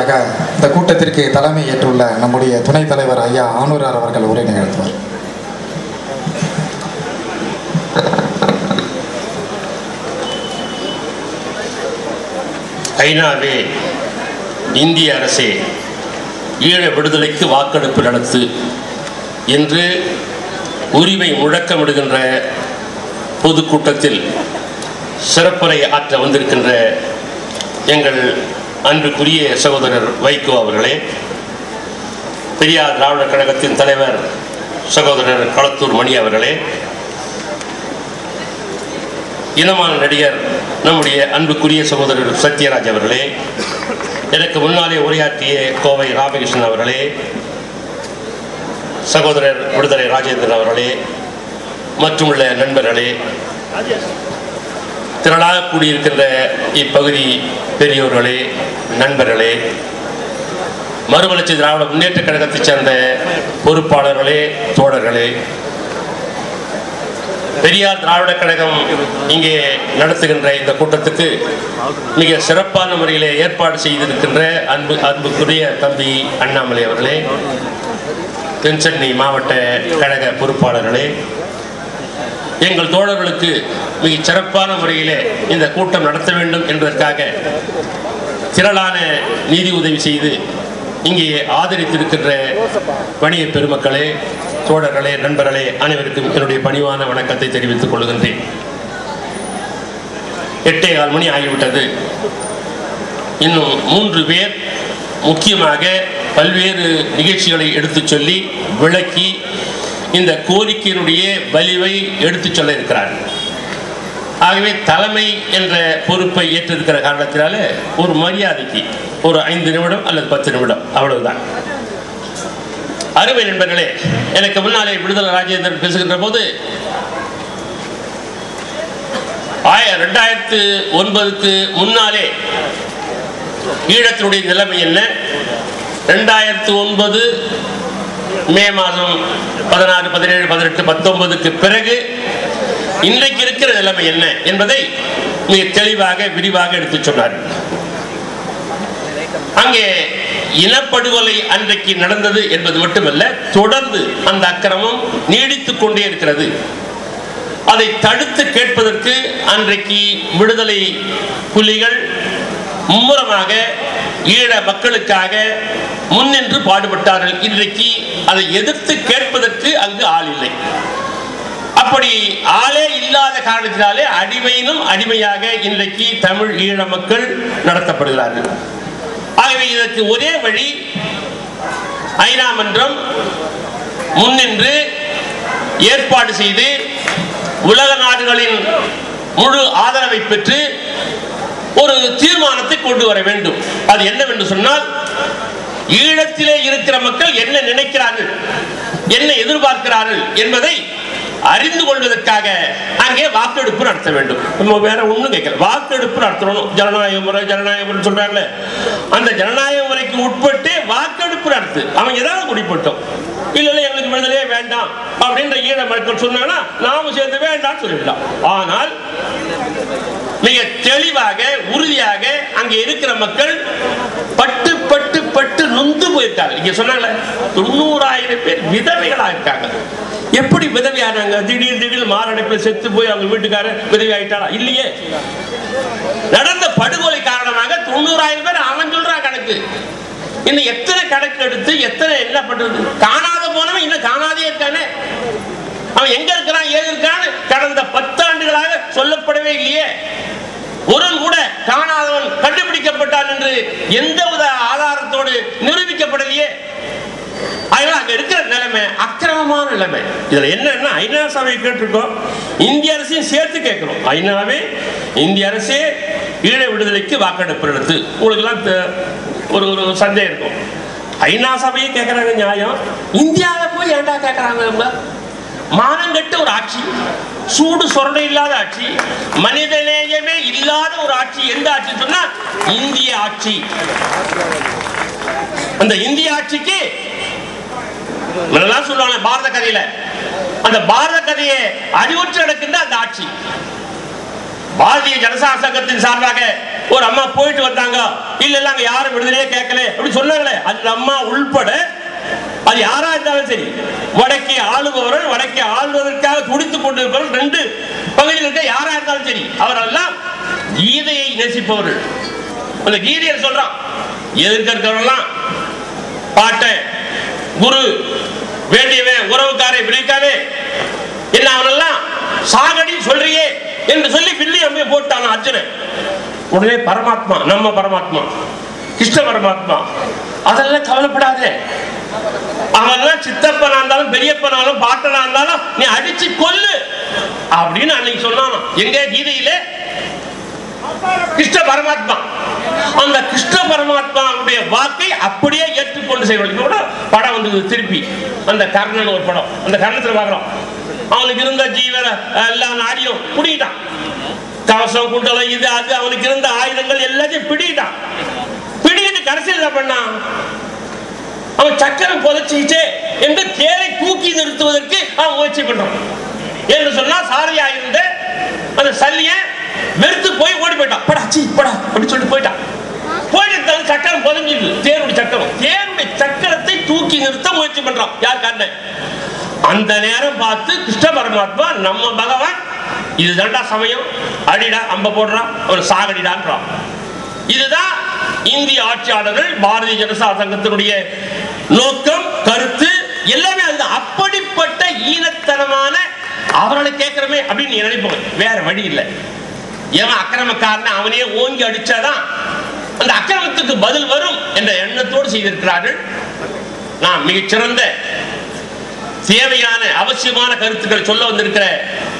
ஆக, இந்த கூட்டத்திற்கு தலைமை ஏற்றுள்ள நம்முடைய துணைத் தலைவர் ஐயா ஆனூரார் அவர்கள் உரை நிகழ்த்துவார். ஐநாவே இந்திய அரசே ஈழ விடுதலைக்கு வாக்கெடுப்பு நடத்து என்று உரிமை முழக்கமிடுகின்ற பொதுக்கூட்டத்தில் சிறப்புரை ஆற்ற வந்திருக்கின்ற எங்கள் அன்புக்குரிய சகோதரர் வைகோ அவர்களே பெரியார் திராவிடர் கழகத்தின் தலைவர் சகோதரர் களத்தூர் மணி அவர்களே இனமான நடிகர் நம்முடைய அன்புக்குரிய சகோதரர் சத்யராஜ் அவர்களே எனக்கு முன்னாலே உரையாற்றிய கோவை ராமகிருஷ்ணன் அவர்களே சகோதரர் விடுதலை ராஜேந்திரன் அவர்களே மற்றும் உள்ள நண்பர்களே திரளாக கூடியிருக்கின்ற இப்பகுதி பெரியோர்களே நண்பர்களே மறுமலர்ச்சி திராவிட முன்னேற்ற கழகத்தைச் சேர்ந்த பொறுப்பாளர்களே தோழர்களே பெரியார் திராவிட கழகம் இங்கே நடத்துகின்ற இந்த கூட்டத்துக்கு மிக சிறப்பான முறையிலே ஏற்பாடு செய்திருக்கின்ற அன்பு அன்புக்குரிய தம்பி அண்ணாமலை அவர்களே தென்சென்னை மாவட்ட கழக பொறுப்பாளர்களே எங்கள் தோழர்களுக்கு மிக சிறப்பான முறையிலே இந்த கூட்டம் நடத்த வேண்டும் என்பதற்காக திரளான நிதி உதவி செய்து இங்கே ஆதரித்திருக்கின்ற வணிக பெருமக்களே தோழர்களே நண்பர்களே அனைவருக்கும் என்னுடைய பணிவான வணக்கத்தை தெரிவித்துக் கொள்கின்றேன். எட்டே கால் மணி ஆகிவிட்டது. இன்னும் மூன்று பேர் முக்கியமாக பல்வேறு நிகழ்ச்சிகளை எடுத்துச் சொல்லி விளக்கி இந்த கோரிக்கையினுடைய வலிவை எடுத்துச் சொல்ல இருக்கிறார்கள். ஆகவே தலைமை என்ற பொறுப்பை ஏற்றிருக்கிற காரணத்தினால ஒரு மரியாதைக்கு ஒரு ஐந்து நிமிடம் அல்லது பத்து நிமிடம் அவ்வளவுதான். அருமை நண்பர்களே எனக்கு முன்னாலே விடுதலை ராஜேந்திரன் பேசுகின்ற போது ஆய ரெண்டாயிரத்து ஒன்பதுக்கு முன்னாலே ஈழத்தினுடைய நிலைமை என்ன? ரெண்டாயிரத்து ஒன்பது மே மாதம் பதினாறு பதினேழு பதினெட்டு பத்தொன்பதுக்கு பிறகு இன்றைக்கு இருக்கிற நிலைமை என்ன என்பதை மிக தெளிவாக விரிவாக எடுத்து சொன்னார். அங்கே இனப்படுகொலை அன்றைக்கு நடந்தது என்பது மட்டுமல்ல தொடர்ந்து அந்த அக்கிரமம் நீடித்துக் கொண்டே இருக்கிறது. அதை தடுத்து கேட்பதற்கு அன்றைக்கு விடுதலை புலிகள் மும்முரமாக ஈழ மக்களுக்காக முன்னின்று பாடுபட்டார்கள். இன்றைக்கு அதை எதிர்த்து கேட்பதற்கு அங்கு ஆள் இல்லை. அப்படி ஆளே இல்லாத காரணத்தினாலே அடிமையிலும் அடிமையாக இன்றைக்கு தமிழ் ஈழ மக்கள் நடத்தப்படுகிறார்கள். ஆகவே இதற்கு ஒரே வழி ஐநா மன்றம் முன்னின்று ஏற்பாடு செய்து உலக நாடுகளின் முழு ஆதரவை பெற்று ஒரு தீர்மானத்தை கொண்டு வர வேண்டும். அது என்னவென்று சொன்னால் ஈழத்திலே இருக்கிற மக்கள் என்ன நினைக்கிறார்கள் என்ன எதிர்பார்க்கிறார்கள் என்பதை அறிந்து கொள்வதற்காக அங்கே வாக்கெடுப்பு நடத்த வேண்டும். நம்ம வேற ஒண்ணும் கேட்கல. வாக்கெடுப்பு நடத்தணும். ஜனநாயக முறை ஜனநாயக முறை சொல்றாங்கல்ல. அந்த ஜனநாயக முறைக்கு உட்பட்டு வாக்கெடுப்பு நடத்து. அவன் ஏதாவது குடிப்பட்டோம் இல்ல இல்ல எங்களுக்கு விடுதலையே வேண்டாம் அப்படின்ற ஈழ மக்கள் சொன்னாங்கன்னா நாம சேர்ந்து வேண்டாம்னு சொல்லிடலாம். ஆனால் மிக தெளிவாக உறுதியாக அங்கே இருக்கிற மக்கள் பட்டு பட்டு போயிருக்காங்க. இங்க சொன்னாங்களே தொண்ணூறாயிரம் பேர் விதவைகளா இருக்காங்க. எப்படி விதவியானாங்க? திடீர் திடீர் மாரடைப்பில் செத்து போய் அவங்க வீட்டுக்காரர் விதவி ஆயிட்டாரா இல்லையே. நடந்த படுகொலை காரணமாக தொண்ணூறாயிரம் பேர் அவன் சொல்றான் கணக்கு. இன்னும் எத்தனை கணக்கு எடுத்து எத்தனை என்ன பண்றது? காணாத போனவன் இன்னும் காணாதே இருக்கானே. அவன் எங்க இருக்கிறான் ஏது இருக்கான்னு கடந்த பத்தாண்டுகளாக சொல்லப்படவே இல்லையே. ஒரு கூட காணாதவன் கண்டுபிடிக்கப்பட்டான் என்று எந்தவித ஆதாரத்தோடு நிரூபிக்கப்படலையே. அதனால அங்க இருக்கிற நிலைமை அக்கிரமமான நிலைமை. இதுல என்னன்னா ஐநா சபையை கேட்டிருக்கோம். இந்திய அரசையும் சேர்த்து கேட்கிறோம். ஐநாவே இந்திய அரசே ஈழ விடுதலைக்கு வாக்கெடுப்பு எடுத்து உங்களுக்கு எல்லாம் ஒரு ஒரு சந்தேகம் இருக்கும். ஐநா சபையை கேட்கறாங்க நியாயம். இந்தியாவில் போய் ஏண்டா கேட்கறாங்க அவங்க மானங்கெட்ட ஒரு ஆட்சி சூடு சொரணை இல்லாத ஆட்சி மனிதநேயம் இல்லாத ஒரு ஆட்சி எந்த ஆட்சி சொன்னா இந்திய ஆட்சி. அந்த இந்திய ஆட்சிக்கு சொல்லுவாங்க பாரத கதையில. அந்த பாரத கதையை அறிவுற்று நடக்கின்ற அந்த ஆட்சி. பாரதிய ஜனசா சங்கத்தின் சார்பாக ஒரு அம்மா போயிட்டு வந்தாங்க. இல்ல இல்ல அங்க யாரும் விடுதலையே கேட்கல சொன்னாங்களே. அந்த அம்மா உள்பட அது யாரா இருந்தாலும் சரி. வடக்கே ஆளுபவர்கள் வடக்கே ஆளுவதற்காக துடித்துக் கொண்டிருப்பவர்கள் ரெண்டு பகுதியில் இருக்க யாரா இருந்தாலும் சரி. அவரெல்லாம் கீதையை நேசிப்பவர்கள். அந்த கீதையை சொல்றான். எதிர்க்க இருக்கிறவங்களாம் பாட்டன் குரு வேண்டியவன் உறவுக்காரை விளைக்காதே என்ன அவனெல்லாம் சாகடி சொல்றியே என்று சொல்லி வில்லி அம்மையை போட்டான் அர்ஜுனன். உடனே பரமாத்மா நம்ம பரமாத்மா கிருஷ்ண பரமாத்மா அதெல்லாம் கவலைப்படாதே. அவெல்லாம் சித்தப்பனா இருந்தாலும் பெரியப்பனாலும் பாட்டனா இருந்தாலும் நீ அடிச்சு கொல்லு அப்படின்னு அன்னைக்கு சொன்னான் எங்க? கீதையிலே கிருஷ்ண பரமாத்மா. அந்த கிருஷ்ண பரமாத்மாவுடைய வாக்கை அப்படியே ஏற்றுக்கொண்டு செய்வாங்க கூட படம் வந்தது திருப்பி. அந்த கர்ணன் ஒரு படம். அந்த கர்ணத்தில் பார்க்கிறோம். அவனுக்கு இருந்த ஜீவன எல்லா நாடியும் குடிக்கிட்டான் கவசம் குண்டலம் இது அது அவனுக்கு இருந்த ஆயுதங்கள் எல்லாத்தையும் பிடிக்கிட்டான். பிடிக்கிட்டு கடைசியில் என்ன பண்ணான் அவன் சக்கரம் புதைச்சிக்கிச்சே என்று தேரை தூக்கி நிறுத்துவதற்கு அவன் முயற்சி பண்ணான். என்று சொன்னா சாரியா இருந்த அந்த சல்லிய வெறுத்து போய் ஓடி போயிட்டான். படா சீ படா அப்படி சொல்லிட்டு போயிட்டான். போயிட்டு இருந்தாலும் சக்கரம் புதஞ்சிது தேருடைய சக்கரம். தேருடைய சக்கரத்தை தூக்கி நிறுத்த முயற்சி பண்றான். யார் காரணம்? அந்த நேரம் பார்த்து கிருஷ்ண பரமாத்மா நம்ம பகவான் இதுதான்டா சமயம். அடிடா அம்ப போடுறான் அவன் சாகடிடான்றான். இதுதான் இந்திய ஆட்சியாளர்கள் பாரதிய ஜனதா சங்கத்தினுடைய நோக்கம் கருத்து எல்லாமே அதுதான். அப்படிப்பட்ட ஈனத்தனமான அவர்களை கேட்கிறோமே அப்படின்னு நினைப்போம். வேற வழி இல்லை. எவன் அக்கிரமக்காரன் அவனே ஓங்கி அடிச்சாதான் அந்த அக்கிரமத்துக்கு பதில் வரும் என்ற எண்ணத்தோடு செய்திருக்கிறார்கள். நான் மிகச்சிறந்த தேவையான அவசியமான கருத்துக்கள் சொல்ல வந்திருக்கிற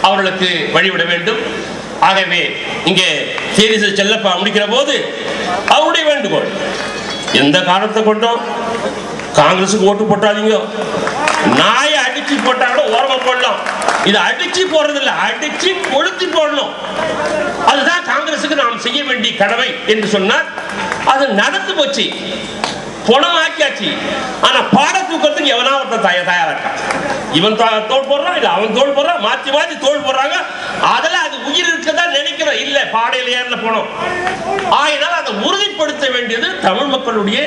அவர்களுக்கு வழிவிட வேண்டும். ஆகவே இங்கே தேரிச செல்லப்பா முடிக்கிற போது அவருடைய வேண்டுகோள். எந்த காரணத்தை கொண்டோம் காங்கிரஸுக்கு ஓட்டு போட்டாதீங்க. நாய அடிச்சு போட்டா கூட ஓரமா போடலாம். இது அடிச்சு போடுறது இல்லை அடிச்சு கொளுத்தி போடணும். அதுதான் காங்கிரசுக்கு நாம் செய்ய வேண்டிய கடமை என்று சொன்னார். அது நடந்து போச்சு. பணமாக்கியாச்சு ஆனா பாட தூக்கத்துக்கு எவனா ஒருத்தன் தய தயாரா இருக்கான் இவன் தோல் போடுறான் இல்ல அவன் தோல் போடுறான் மாத்தி மாத்தி தோல் போடுறாங்க. அதெல்லாம் அது உயிர் இருக்கிற இல்ல பாடையில ஏறல போனோம். ஆயினால் அதை உறுதிப்படுத்த வேண்டியது தமிழ் மக்களுடைய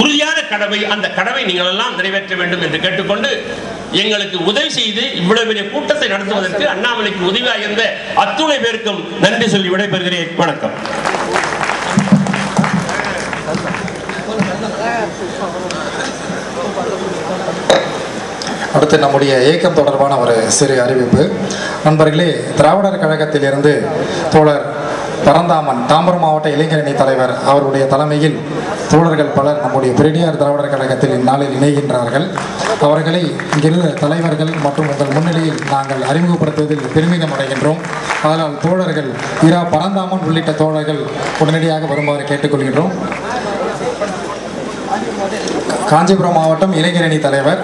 உறுதியான கடமை. அந்த கடமை நீங்கள் எல்லாம் நிறைவேற்ற வேண்டும் என்று கேட்டுக்கொண்டு எங்களுக்கு உதவி செய்து இவ்வளவு பெரிய கூட்டத்தை நடத்துவதற்கு அண்ணாமலைக்கு உதவியாக இருந்த அத்துணை பேருக்கும் நன்றி சொல்லி விடைபெறுகிறேன். வணக்கம். அடுத்து நம்முடைய இயக்கம் தொடர்பான ஒரு சிறு அறிவிப்பு. நண்பர்களே திராவிடர் கழகத்திலிருந்து தோழர் பரந்தாமன் தாம்பரம் மாவட்ட இளைஞரணி தலைவர் அவருடைய தலைமையில் தோழர்கள் பலர் நம்முடைய பெரியார் திராவிடர் கழகத்தில் இந்நாளில் இணைகின்றார்கள். அவர்களை இங்கிருந்த தலைவர்கள் மற்றும் உங்கள் முன்னிலையில் நாங்கள் அறிமுகப்படுத்துவதில் பெருமிதம் அடைகின்றோம். அதனால் தோழர்கள் இரா பரந்தாமன் உள்ளிட்ட தோழர்கள் உடனடியாக வருமாறு கேட்டுக்கொள்கின்றோம். காஞ்சிபுரம் மாவட்டம் இளைஞரணி தலைவர்